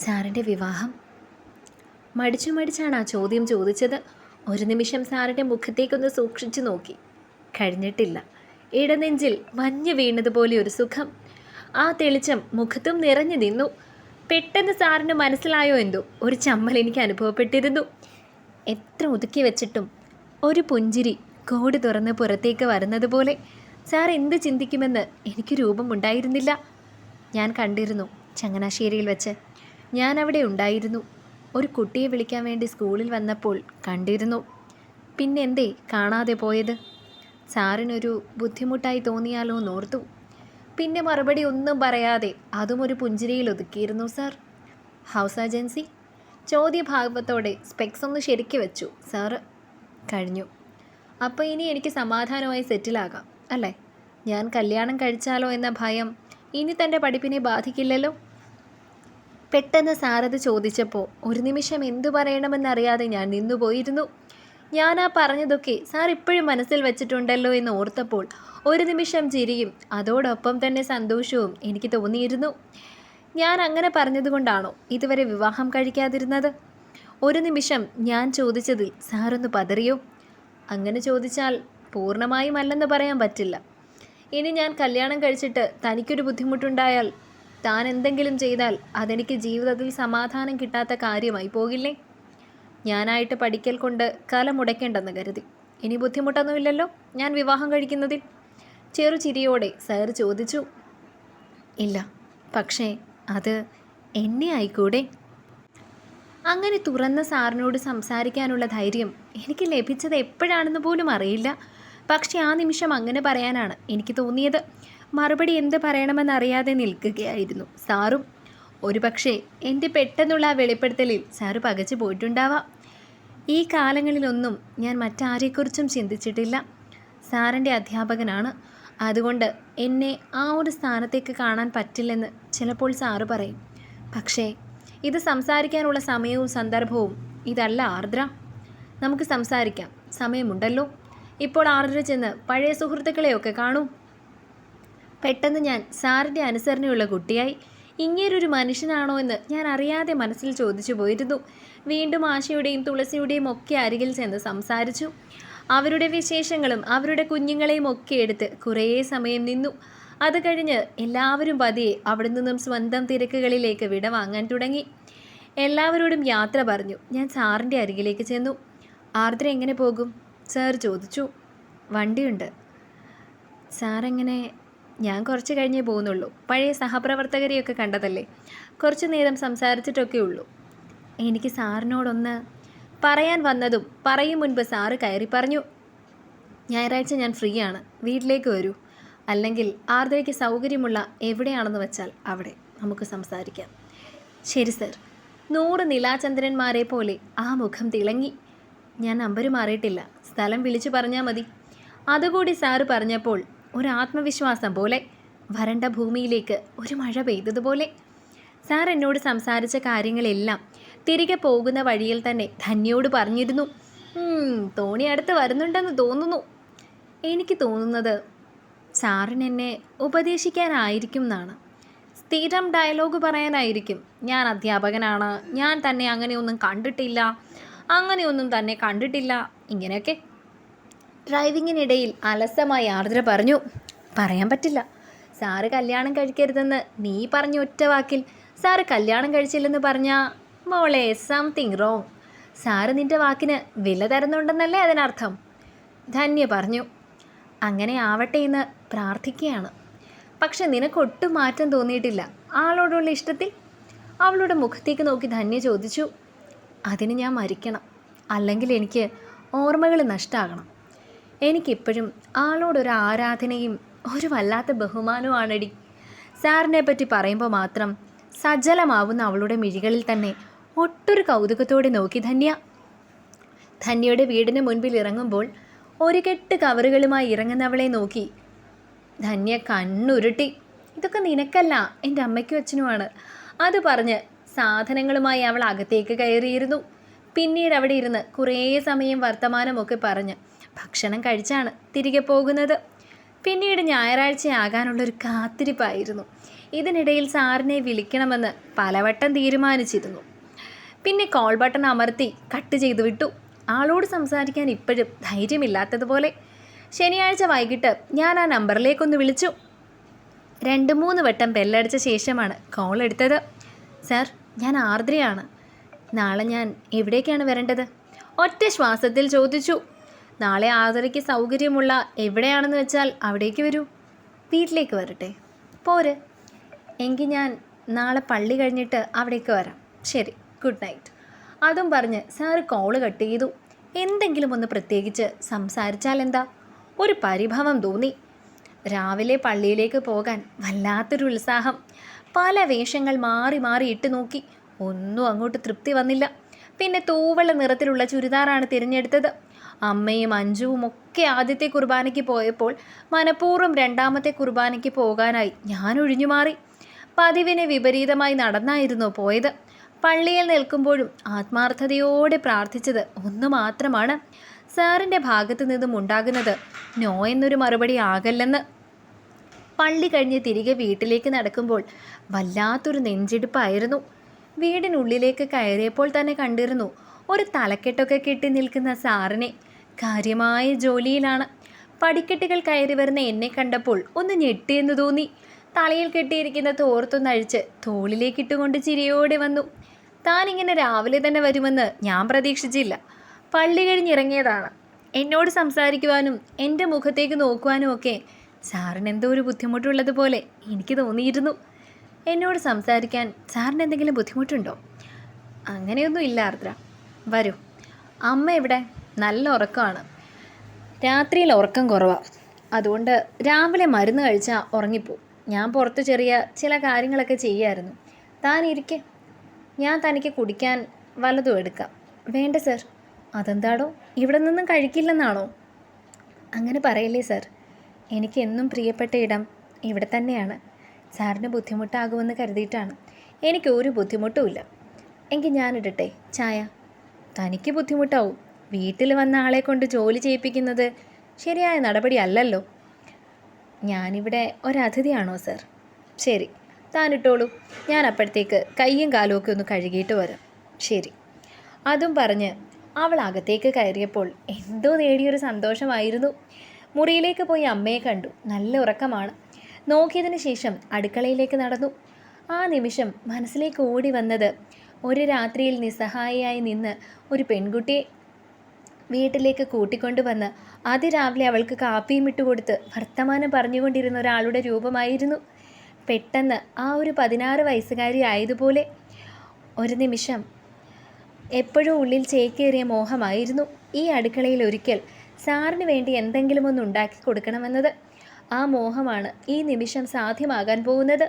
സാറിന്റെ വിവാഹം? മടിച്ചു മടിച്ചാണ് ആ ചോദ്യം ചോദിച്ചത്. ഒരു നിമിഷം സാറിന്റെ മുഖത്തേക്കൊന്ന് സൂക്ഷിച്ചു നോക്കി. കഴിഞ്ഞിട്ടില്ല. ഇടനെഞ്ചിൽ മഞ്ഞ് വീണതുപോലെ ഒരു സുഖം. ആ തെളിച്ചം മുഖത്തും നിറഞ്ഞു നിന്നു. പെട്ടെന്ന് സാറിന് മനസ്സിലായോ എന്തോ? ഒരു ചമ്മൽ എനിക്ക് അനുഭവപ്പെട്ടിരുന്നു. എത്ര ഒതുക്കി വെച്ചിട്ടും ഒരു പുഞ്ചിരി കോട് തുറന്ന് പുറത്തേക്ക് വരുന്നതുപോലെ സാർ എന്ത് ചിന്തിക്കുമെന്ന് എനിക്ക് രൂപമുണ്ടായിരുന്നില്ല ഞാൻ കണ്ടിരുന്നു ചങ്ങനാശ്ശേരിയിൽ വെച്ച്. ഞാൻ അവിടെ ഉണ്ടായിരുന്നു. ഒരു കുട്ടിയെ വിളിക്കാൻ വേണ്ടി സ്കൂളിൽ വന്നപ്പോൾ കണ്ടിരുന്നു. പിന്നെ എന്തേ കാണാതെ പോയത്? സാറിനൊരു ബുദ്ധിമുട്ടായി തോന്നിയാലോ എന്നോർത്തു. പിന്നെ മറുപടി ഒന്നും പറയാതെ അതും ഒരു പുഞ്ചിരിയിൽ ഒതുക്കിയിരുന്നു സാർ. House agency? ചോദ്യഭാഗത്തോടെ സ്പെക്സ് ഒന്ന് ശരിക്ക് വെച്ചു സാറ്. കഴിഞ്ഞു. അപ്പോൾ ഇനി എനിക്ക് സമാധാനമായി സെറ്റിലാകാം അല്ലേ? ഞാൻ കല്യാണം കഴിച്ചാലോ എന്ന ഭയം ഇനി തന്റെ പഠിപ്പിനെ ബാധിക്കില്ലല്ലോ? പെട്ടെന്ന് സാറത് ചോദിച്ചപ്പോൾ ഒരു നിമിഷം എന്തു പറയണമെന്നറിയാതെ ഞാൻ നിന്നുപോയിരുന്നു ഞാൻ ആ പറഞ്ഞതൊക്കെ സാർ ഇപ്പോഴും മനസ്സിൽ വെച്ചിട്ടുണ്ടല്ലോ എന്ന് ഓർത്തപ്പോൾ ഒരു നിമിഷം ചിരിയും അതോടൊപ്പം തന്നെ സന്തോഷവും എനിക്ക് തോന്നിയിരുന്നു. ഞാൻ അങ്ങനെ പറഞ്ഞതുകൊണ്ടാണോ ഇതുവരെ വിവാഹം കഴിക്കാതിരുന്നത്? ഒരു നിമിഷം ഞാൻ ചോദിച്ചതിൽ സാറൊന്ന് പതറിയോ? അങ്ങനെ ചോദിച്ചാൽ പൂർണമായും അല്ലെന്ന് പറയാൻ പറ്റില്ല. ഇനി ഞാൻ കല്യാണം കഴിച്ചിട്ട് തനിക്കൊരു ബുദ്ധിമുട്ടുണ്ടായാൽ താൻ എന്തെങ്കിലും ചെയ്താൽ അതെനിക്ക് ജീവിതത്തിൽ സമാധാനം കിട്ടാത്ത കാര്യമായി പോകില്ലേ? ഞാനായിട്ട് പഠിക്കൽ കൊണ്ട് കല മുടക്കേണ്ടെന്ന് കരുതി. ഇനി ബുദ്ധിമുട്ടൊന്നുമില്ലല്ലോ ഞാൻ വിവാഹം കഴിക്കുന്നതിൽ? ചെറു ചിരിയോടെ സർ ചോദിച്ചു. ഇല്ല പക്ഷേ അത് എന്നെ ആയിക്കൂടെ? അങ്ങനെ തുറന്ന സാറിനോട് സംസാരിക്കാനുള്ള ധൈര്യം എനിക്ക് ലഭിച്ചത് എപ്പോഴാണെന്ന് പോലും അറിയില്ല. പക്ഷേ ആ നിമിഷം അങ്ങനെ പറയാനാണ് എനിക്ക് തോന്നിയത്. മറുപടി എന്ത് പറയണമെന്നറിയാതെ നിൽക്കുകയായിരുന്നു. സാറും ഒരു പക്ഷേ എന്റെ പെട്ടെന്നുള്ള ആ വെളിപ്പെടുത്തലിൽ സാറ് പകച്ചു പോയിട്ടുണ്ടാവാം. ഈ കാലങ്ങളിലൊന്നും ഞാൻ മറ്റാരെക്കുറിച്ചും ചിന്തിച്ചിട്ടില്ല. സാറിന്റെ അധ്യാപകനാണ്. അതുകൊണ്ട് എന്നെ ആ ഒരു സ്ഥാനത്തേക്ക് കാണാൻ പറ്റില്ലെന്ന് ചിലപ്പോൾ സാറ് പറയും. പക്ഷേ ഇത് സംസാരിക്കാനുള്ള സമയവും സന്ദർഭവും ഇതല്ല ആർദ്ര. നമുക്ക് സംസാരിക്കാം. സമയമുണ്ടല്ലോ. ഇപ്പോൾ ആർദ്ര ചെന്ന് പഴയ സുഹൃത്തുക്കളെയൊക്കെ കാണൂ. പെട്ടെന്ന് ഞാൻ സാറിന്റെ അനുസരണയുള്ള കുട്ടിയായി. ഇങ്ങേരൊരു മനുഷ്യനാണോ എന്ന് ഞാൻ അറിയാതെ മനസ്സിൽ ചോദിച്ചു പോയിരുന്നു. വീണ്ടും ആശയുടെയും തുളസിയുടെയും ഒക്കെ അരികിൽ ചെന്ന് സംസാരിച്ചു. അവരുടെ വിശേഷങ്ങളും അവരുടെ കുഞ്ഞുങ്ങളെയും ഒക്കെ എടുത്ത് കുറേ സമയം നിന്നു. അത് കഴിഞ്ഞ് എല്ലാവരും പതിയെ അവിടെ നിന്നും സ്വന്തം തിരക്കുകളിലേക്ക് വിട വാങ്ങാൻ തുടങ്ങി. എല്ലാവരോടും യാത്ര പറഞ്ഞു. ഞാൻ സാറിന്റെ അരികിലേക്ക് ചെന്നു. ആർദ്ര എങ്ങനെ പോകും? സാർ ചോദിച്ചു. വണ്ടിയുണ്ട്. സാറെങ്ങനെ ഞാൻ കുറച്ച് കഴിഞ്ഞേ പോകുന്നുള്ളൂ. പഴയ സഹപ്രവർത്തകരെയൊക്കെ കണ്ടതല്ലേ? കുറച്ച് നേരം സംസാരിച്ചിട്ടൊക്കെ ഉള്ളൂ. എനിക്ക് സാറിനോടൊന്ന് പറയാൻ വന്നതും പറയും മുൻപ് സാറ് കയറി പറഞ്ഞു. ഞായറാഴ്ച ഞാൻ ഫ്രീ ആണ്. വീട്ടിലേക്ക് വരൂ. അല്ലെങ്കിൽ ആർദ്രയ്ക്ക് സൗകര്യമുള്ള എവിടെയാണെന്ന് വെച്ചാൽ അവിടെ നമുക്ക് സംസാരിക്കാം. ശരി സർ. നൂറ് നിലാചന്ദ്രന്മാരെ പോലെ ആ മുഖം തിളങ്ങി. ഞാൻ നമ്പർ മാറിയിട്ടില്ല. സ്ഥലം വിളിച്ചു പറഞ്ഞാൽ മതി. അതുകൂടി സാറ് പറഞ്ഞപ്പോൾ ഒരു ആത്മവിശ്വാസം പോലെ വരണ്ട ഭൂമിയിലേക്ക് ഒരു മഴ പെയ്തതുപോലെ. സാർ എന്നോട് സംസാരിച്ച കാര്യങ്ങളെല്ലാം തിരികെ പോകുന്ന വഴിയിൽ തന്നെ ധന്യയോട് പറഞ്ഞിരുന്നു. "ഉം, തോണി അടുത്ത് വരുന്നുണ്ടെന്ന് തോന്നുന്നു. എനിക്ക് തോന്നുന്നത് സാറിന് എന്നെ ഉപദേശിക്കാനായിരിക്കും എന്നാണ്. സ്ഥിരം ഡയലോഗ് പറയാനായിരിക്കും. ഞാൻ അധ്യാപകനാണ്. ഞാൻ തന്നെ അങ്ങനെയൊന്നും കണ്ടിട്ടില്ല. അങ്ങനെയൊന്നും തന്നെ കണ്ടിട്ടില്ല. ഇങ്ങനെയൊക്കെ ഡ്രൈവിങ്ങിനിടയിൽ അലസമായി ആർദ്ര പറഞ്ഞു പറയാൻ പറ്റില്ല. സാറ് കല്യാണം കഴിക്കരുതെന്ന് നീ പറഞ്ഞ ഒറ്റ വാക്കിൽ സാറ് കല്യാണം കഴിച്ചില്ലെന്ന് പറഞ്ഞാൽ മോളെ സംതിങ് റോങ്. സാറ് നിന്റെ വാക്കിന് വില തരുന്നുണ്ടെന്നല്ലേ അതിനർത്ഥം? ധന്യ പറഞ്ഞു അങ്ങനെ ആവട്ടെ എന്ന് പ്രാർത്ഥിക്കുകയാണ് പക്ഷെ നിനക്കൊട്ടും മാറ്റം തോന്നിയിട്ടില്ല. ആളോടുള്ള ഇഷ്ടത്തിൽ? അവളുടെ മുഖത്തേക്ക് നോക്കി ധന്യ ചോദിച്ചു അതിന് ഞാൻ മരിക്കണം. അല്ലെങ്കിൽ എനിക്ക് ഓർമ്മകൾ നഷ്ടമാകണം എനിക്കിപ്പോഴും ആളോടൊരു ആരാധനയും ഒരു വല്ലാത്ത ബഹുമാനവുമാണടി. സാറിനെ പറ്റി പറയുമ്പോൾ മാത്രം സജലമാവുന്ന അവളുടെ മിഴികളിൽ തന്നെ ഒട്ടൊരു കൗതുകത്തോടെ നോക്കി ധന്യ. ധന്യയുടെ വീടിന് മുൻപിൽ ഇറങ്ങുമ്പോൾ ഒരു കെട്ട് കവറുകളുമായി ഇറങ്ങുന്നവളെ നോക്കി. ധന്യ കണ്ണുരുട്ടി ഇതൊക്കെ നിനക്കല്ല എന്റെ അമ്മയ്ക്കും അച്ഛനുമാണ്. അത് പറഞ്ഞ് സാധനങ്ങളുമായി അവൾ അകത്തേക്ക് കയറിയിരുന്നു. പിന്നീട് അവിടെ ഇരുന്ന് കുറേ സമയം വർത്തമാനമൊക്കെ പറഞ്ഞ് ഭക്ഷണം കഴിച്ചാണ് തിരികെ പോകുന്നത്. പിന്നീട് ഞായറാഴ്ചയാകാനുള്ളൊരു കാത്തിരിപ്പായിരുന്നു. ഇതിനിടയിൽ സാറിനെ വിളിക്കണമെന്ന് പലവട്ടം തീരുമാനിച്ചിരുന്നു. പിന്നെ കോൾ ബട്ടൺ അമർത്തി കട്ട് ചെയ്തു വിട്ടു. ആളോട് സംസാരിക്കാൻ ഇപ്പോഴും ധൈര്യമില്ലാത്തതുപോലെ. ശനിയാഴ്ച വൈകിട്ട് ഞാൻ ആ നമ്പറിലേക്കൊന്ന് വിളിച്ചു. രണ്ട് മൂന്ന് വട്ടം ബെല്ലടിച്ച ശേഷമാണ് കോൾ എടുത്തത്. സാർ ഞാൻ ആർദ്രയാണ്. നാളെ ഞാൻ എവിടേക്കാണ് വരേണ്ടത്? ഒറ്റ ശ്വാസത്തിൽ ചോദിച്ചു. നാളെ ആതിരയ്ക്ക് സൗകര്യമുള്ള എവിടെയാണെന്ന് വെച്ചാൽ അവിടേക്ക് വരൂ. വീട്ടിലേക്ക് വരട്ടെ. പോരെ. എങ്കിൽ ഞാൻ നാളെ പള്ളി കഴിഞ്ഞിട്ട് അവിടേക്ക് വരാം. ശരി. Good night. അതും പറഞ്ഞ് സാറ് കോൾ കട്ട് ചെയ്തു. എന്തെങ്കിലും ഒന്ന് പ്രത്യേകിച്ച് സംസാരിച്ചാൽ എന്താ? ഒരു പരിഭവം തോന്നി. രാവിലെ പള്ളിയിലേക്ക് പോകാൻ വല്ലാത്തൊരു ഉത്സാഹം. പല വേഷങ്ങൾ മാറി മാറി ഇട്ട് നോക്കി. ഒന്നും അങ്ങോട്ട് തൃപ്തി വന്നില്ല. പിന്നെ തൂവള നിറത്തിലുള്ള ചുരിദാറാണ് തിരഞ്ഞെടുത്തത്. അമ്മയും അഞ്ജുവും ഒക്കെ ആദ്യത്തെ കുർബാനയ്ക്ക് പോയപ്പോൾ മനഃപൂർവം രണ്ടാമത്തെ കുർബാനയ്ക്ക് പോകാനായി ഞാൻ ഒഴിഞ്ഞു മാറി. പതിവിന് വിപരീതമായി നടന്നായിരുന്നു പോയത്. പള്ളിയിൽ നിൽക്കുമ്പോഴും ആത്മാർത്ഥതയോടെ പ്രാർത്ഥിച്ചത് ഒന്ന് മാത്രമാണ്. സാറിന്റെ ഭാഗത്തു നിന്നും ഉണ്ടാകുന്നത് നോ എന്നൊരു മറുപടി ആകല്ലെന്ന്. പള്ളി കഴിഞ്ഞ് തിരികെ വീട്ടിലേക്ക് നടക്കുമ്പോൾ വല്ലാത്തൊരു നെഞ്ചെടുപ്പായിരുന്നു. വീടിനുള്ളിലേക്ക് കയറിയപ്പോൾ തന്നെ കണ്ടിരുന്നു ഒരു തലക്കെട്ടൊക്കെ കെട്ടി നിൽക്കുന്ന സാറിനെ. കാര്യമായ ജോലിയിലാണ്. പടിക്കെട്ടുകൾ കയറി വരുന്ന എന്നെ കണ്ടപ്പോൾ ഒന്ന് ഞെട്ടിയെന്ന് തോന്നി. തലയിൽ കെട്ടിയിരിക്കുന്ന തോർത്തൊന്നഴിച്ച് തോളിലേക്കിട്ടുകൊണ്ട് ചിരിയോടെ വന്നു. താനിങ്ങനെ രാവിലെ തന്നെ വരുമെന്ന് ഞാൻ പ്രതീക്ഷിച്ചില്ല. പള്ളി കഴിഞ്ഞിറങ്ങിയതാണ്. എന്നോട് സംസാരിക്കുവാനും എന്റെ മുഖത്തേക്ക് നോക്കുവാനും ഒക്കെ സാറിന് എന്തോ ഒരു ബുദ്ധിമുട്ടുള്ളതുപോലെ എനിക്ക് തോന്നിയിരുന്നു. എന്നോട് സംസാരിക്കാൻ സാറിന് എന്തെങ്കിലും ബുദ്ധിമുട്ടുണ്ടോ? അങ്ങനെയൊന്നും ഇല്ല ആർദ്ര. വരൂ. അമ്മ ഇവിടെ നല്ല ഉറക്കമാണ്. രാത്രിയിൽ ഉറക്കം കുറവാണ് അതുകൊണ്ട് രാവിലെ മരുന്ന് കഴിച്ചാൽ ഉറങ്ങിപ്പോവും. ഞാൻ പുറത്ത് ചെറിയ ചില കാര്യങ്ങളൊക്കെ ചെയ്യായിരുന്നു. താൻ ഇരിക്കെ. ഞാൻ തനിക്ക് കുടിക്കാൻ വല്ലതും എടുക്കാം. വേണ്ട സർ. അതെന്താടോ? ഇവിടെ നിന്നും കഴിക്കില്ലെന്നാണോ? അങ്ങനെ പറയല്ലേ സർ. എനിക്ക് എന്നും പ്രിയപ്പെട്ട ഇടം ഇവിടെ തന്നെയാണ്. സാറിന് ബുദ്ധിമുട്ടാകുമെന്ന് കരുതിയിട്ടാണ്. എനിക്ക് ഒരു ബുദ്ധിമുട്ടുമില്ല എങ്കിൽ ഞാനിടട്ടെ ചായ. തനിക്ക് ബുദ്ധിമുട്ടാവും. വീട്ടിൽ വന്ന ആളെ കൊണ്ട് ജോലി ചെയ്യിപ്പിക്കുന്നത് ശരിയായ നടപടി അല്ലല്ലോ. ഞാനിവിടെ ഒരതിഥിയാണോ സർ? ശരി താനിട്ടോളൂ ഞാൻ അപ്പോഴത്തേക്ക് കയ്യും കാലും ഒക്കെ ഒന്ന് കഴുകിയിട്ട് വരാം. ശരി. അതും പറഞ്ഞ് അവൾ അകത്തേക്ക് കയറിയപ്പോൾ എന്തോ നേടിയൊരു സന്തോഷമായിരുന്നു. മുറിയിലേക്ക് പോയി അമ്മയെ കണ്ടു. നല്ല ഉറക്കമാണ്. നോക്കിയതിന് ശേഷം അടുക്കളയിലേക്ക് നടന്നു. ആ നിമിഷം മനസ്സിലേക്ക് ഓടി വന്നത് ഒരു രാത്രിയിൽ നിസ്സഹായിയായി നിന്ന് ഒരു പെൺകുട്ടിയെ വീട്ടിലേക്ക് കൂട്ടിക്കൊണ്ടുവന്ന് അതിരാവിലെ അവൾക്ക് കാപ്പിയും ഇട്ടുകൊടുത്ത് വർത്തമാനം പറഞ്ഞുകൊണ്ടിരുന്ന ഒരാളുടെ രൂപമായിരുന്നു. പെട്ടെന്ന് ആ ഒരു പതിനാറ് വയസ്സുകാരി ആയതുപോലെ ഒരു നിമിഷം എപ്പോഴും ഉള്ളിൽ ചേക്കേറിയ മോഹമായിരുന്നു ഈ അടുക്കളയിൽ ഒരിക്കൽ സാറിന് വേണ്ടി എന്തെങ്കിലും ഒന്ന് ഉണ്ടാക്കി കൊടുക്കണമെന്നത്. ആ മോഹമാണ് ഈ നിമിഷം സാധ്യമാകാൻ പോകുന്നത്.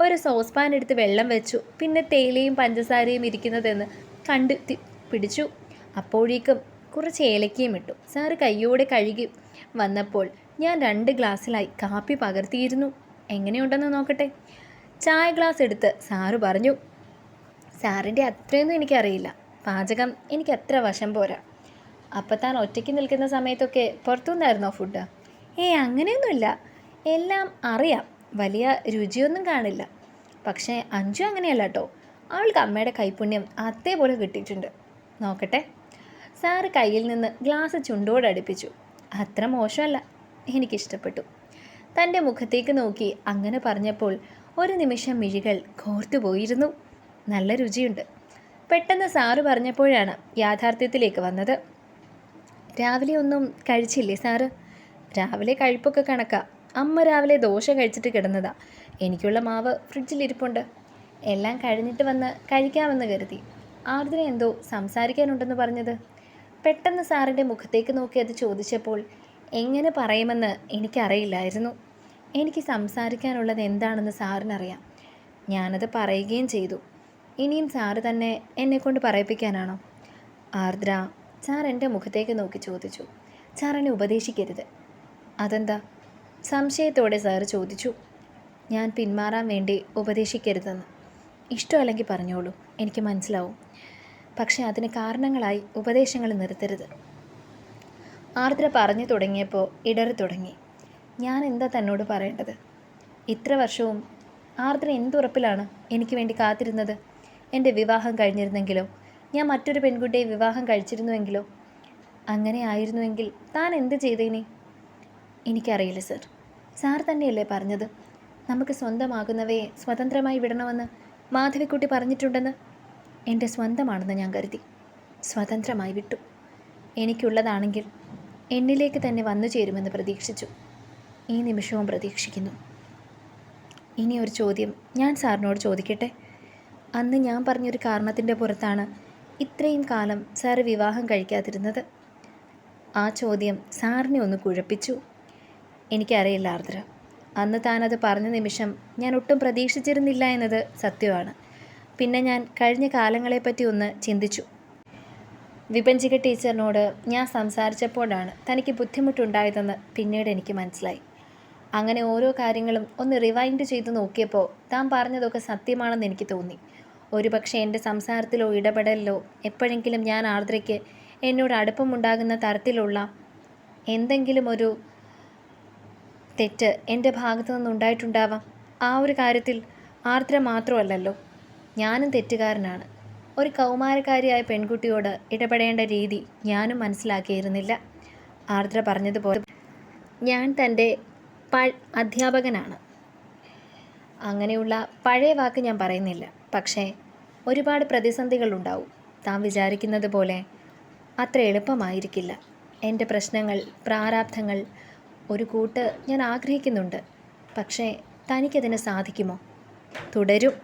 ഒരു സോസ് പാൻ എടുത്ത് വെള്ളം വെച്ചു. പിന്നെ തേയിലയും പഞ്ചസാരയും ഇരിക്കുന്നതെന്ന് കണ്ടു പിടിച്ചു. അപ്പോഴേക്കും കുറച്ച് ഏലക്കയും ഇട്ടു. സാറ് കയ്യോടെ കഴുകി വന്നപ്പോൾ ഞാൻ രണ്ട് ഗ്ലാസ്സിലായി കാപ്പി പകർത്തിയിരുന്നു. എങ്ങനെയുണ്ടെന്ന് നോക്കട്ടെ? ചായ ഗ്ലാസ് എടുത്ത് സാറ് പറഞ്ഞു സാറിന്റെ അത്രയൊന്നും എനിക്കറിയില്ല. പാചകം എനിക്ക് അത്ര വശം പോരാ. അപ്പം താൻ ഒറ്റയ്ക്ക് നിൽക്കുന്ന സമയത്തൊക്കെ പുറത്തുനിന്നായിരുന്നോ ഫുഡ്? ഏ അങ്ങനെയൊന്നുമില്ല. എല്ലാം അറിയാം. വലിയ രുചിയൊന്നും കാണില്ല. പക്ഷേ അഞ്ചു അങ്ങനെയല്ല കേട്ടോ അവൾക്ക് അമ്മയുടെ കൈപുണ്യം അതേപോലെ കിട്ടിയിട്ടുണ്ട്. നോക്കട്ടെ. സാറ് കയ്യിൽ നിന്ന് ഗ്ലാസ് ചുണ്ടോട് അടുപ്പിച്ചു. അത്ര മോശമല്ല. എനിക്കിഷ്ടപ്പെട്ടു. തന്റെ മുഖത്തേക്ക് നോക്കി അങ്ങനെ പറഞ്ഞപ്പോൾ ഒരു നിമിഷം മിഴികൾ കോർത്തു പോയിരുന്നു. നല്ല രുചിയുണ്ട്. പെട്ടെന്ന് സാറ് പറഞ്ഞപ്പോഴാണ് യാഥാർത്ഥ്യത്തിലേക്ക് വന്നത്. രാവിലെ ഒന്നും കഴിച്ചില്ലേ സാറ്? രാവിലെ കഴിപ്പൊക്കെ കണക്കാ. അമ്മ രാവിലെ ദോശ കഴിച്ചിട്ട് കിടന്നതാ. എനിക്കുള്ള മാവ് ഫ്രിഡ്ജിലിരിപ്പുണ്ട് എല്ലാം കഴിഞ്ഞിട്ട് വന്ന് കഴിക്കാമെന്ന് കരുതി. ആർദ്ര എന്തോ സംസാരിക്കാനുണ്ടെന്ന് പറഞ്ഞത്. പെട്ടെന്ന് സാറിന്റെ മുഖത്തേക്ക് നോക്കി അത് ചോദിച്ചപ്പോൾ എങ്ങനെ പറയുമെന്ന് എനിക്കറിയില്ലായിരുന്നു. എനിക്ക് സംസാരിക്കാനുള്ളത് എന്താണെന്ന് സാറിനറിയാം. ഞാനത് പറയുകയും ചെയ്തു. ഇനിയും സാറ് തന്നെ എന്നെക്കൊണ്ട് പറയിപ്പിക്കാനാണോ? ആർദ്ര സാർ എന്റെ മുഖത്തേക്ക് നോക്കി ചോദിച്ചു. സാർ എന്നെ ഉപദേശിക്കരുത്. അതെന്താ? സംശയത്തോടെ സാർ ചോദിച്ചു. ഞാൻ പിന്മാറാൻ വേണ്ടി ഉപദേശിക്കരുതെന്ന്. ഇഷ്ടമല്ലെങ്കിൽ പറഞ്ഞോളൂ. എനിക്ക് മനസ്സിലാവും. പക്ഷേ അതിന് കാരണങ്ങളായി ഉപദേശങ്ങൾ നിർത്തരുത്. ആർദ്ര പറഞ്ഞു തുടങ്ങിയപ്പോൾ ഇടറി തുടങ്ങി. ഞാൻ എന്താ തന്നോട് പറയേണ്ടത്? ഇത്ര വർഷവും ആർദ്ര എന്തുറപ്പിലാണ് എനിക്ക് വേണ്ടി കാത്തിരുന്നത്? എന്റെ വിവാഹം കഴിഞ്ഞിരുന്നെങ്കിലോ? ഞാൻ മറ്റൊരു പെൺകുട്ടിയെ വിവാഹം കഴിച്ചിരുന്നുവെങ്കിലോ? അങ്ങനെ ആയിരുന്നുവെങ്കിൽ താൻ എന്ത് ചെയ്തേനെ? എനിക്കറിയില്ല സർ. സാർ തന്നെയല്ലേ പറഞ്ഞത്? നമുക്ക് സ്വന്തമാകുന്നവയെ സ്വതന്ത്രമായി വിടണമെന്ന് മാധവിക്കുട്ടി പറഞ്ഞിട്ടുണ്ടെന്ന്? എന്റെ സ്വന്തമാണെന്ന് ഞാൻ കരുതി. സ്വതന്ത്രമായി വിട്ടു. എനിക്കുള്ളതാണെങ്കിൽ എന്നിലേക്ക് തന്നെ വന്നു ചേരുമെന്ന് പ്രതീക്ഷിച്ചു. ഈ നിമിഷവും പ്രതീക്ഷിക്കുന്നു. ഇനി ഒരു ചോദ്യം ഞാൻ സാറിനോട് ചോദിക്കട്ടെ? അന്ന് ഞാൻ പറഞ്ഞൊരു കാരണത്തിന്റെ പുറത്താണ് ഇത്രയും കാലം സാർ വിവാഹം കഴിക്കാതിരുന്നത്. ആ ചോദ്യം സാറിനെ ഒന്ന് കുഴപ്പിച്ചു. എനിക്കറിയില്ല ആർദ്ര. അന്ന് താനത് പറഞ്ഞ നിമിഷം ഞാൻ ഒട്ടും പ്രതീക്ഷിച്ചിരുന്നില്ല എന്നത് സത്യമാണ്. പിന്നെ ഞാൻ കഴിഞ്ഞ കാലങ്ങളെപ്പറ്റി ഒന്ന് ചിന്തിച്ചു. വിപഞ്ചിക ടീച്ചറിനോട് ഞാൻ സംസാരിച്ചപ്പോഴാണ് തനിക്ക് ബുദ്ധിമുട്ടുണ്ടായതെന്ന് പിന്നീട് എനിക്ക് മനസ്സിലായി. അങ്ങനെ ഓരോ കാര്യങ്ങളും ഒന്ന് റിവൈൻഡ് ചെയ്ത് നോക്കിയപ്പോൾ താൻ പറഞ്ഞതൊക്കെ സത്യമാണെന്ന് എനിക്ക് തോന്നി. ഒരുപക്ഷെ എന്റെ സംസാരത്തിലോ ഇടപെടലിലോ എപ്പോഴെങ്കിലും ഞാൻ ആർദ്രയ്ക്ക് എന്നോട് അടുപ്പമുണ്ടാകുന്ന തരത്തിലുള്ള എന്തെങ്കിലും ഒരു തെറ്റ് എന്റെ ഭാഗത്തു നിന്നുണ്ടായിട്ടുണ്ടാവാം ആ ഒരു കാര്യത്തിൽ ആർദ്ര മാത്രമല്ലല്ലോ. ഞാനും തെറ്റുകാരനാണ്. ഒരു കൗമാരക്കാരിയായ പെൺകുട്ടിയോട് ഇടപെടേണ്ട രീതി ഞാനും മനസ്സിലാക്കിയിരുന്നില്ല. ആർദ്ര പറഞ്ഞതുപോലെ ഞാൻ തന്റെ പ അധ്യാപകനാണ്. അങ്ങനെയുള്ള പഴയ വാക്ക് ഞാൻ പറയുന്നില്ല. പക്ഷേ ഒരുപാട് പ്രതിസന്ധികളുണ്ടാവും താൻ വിചാരിക്കുന്നത് പോലെ അത്ര എളുപ്പമായിരിക്കില്ല. എന്റെ പ്രശ്നങ്ങൾ പ്രാരാബ്ധങ്ങൾ ഒരു കൂട്ട് ഞാൻ ആഗ്രഹിക്കുന്നുണ്ട്. പക്ഷേ തനിക്കതിന് സാധിക്കുമോ? തുടരും.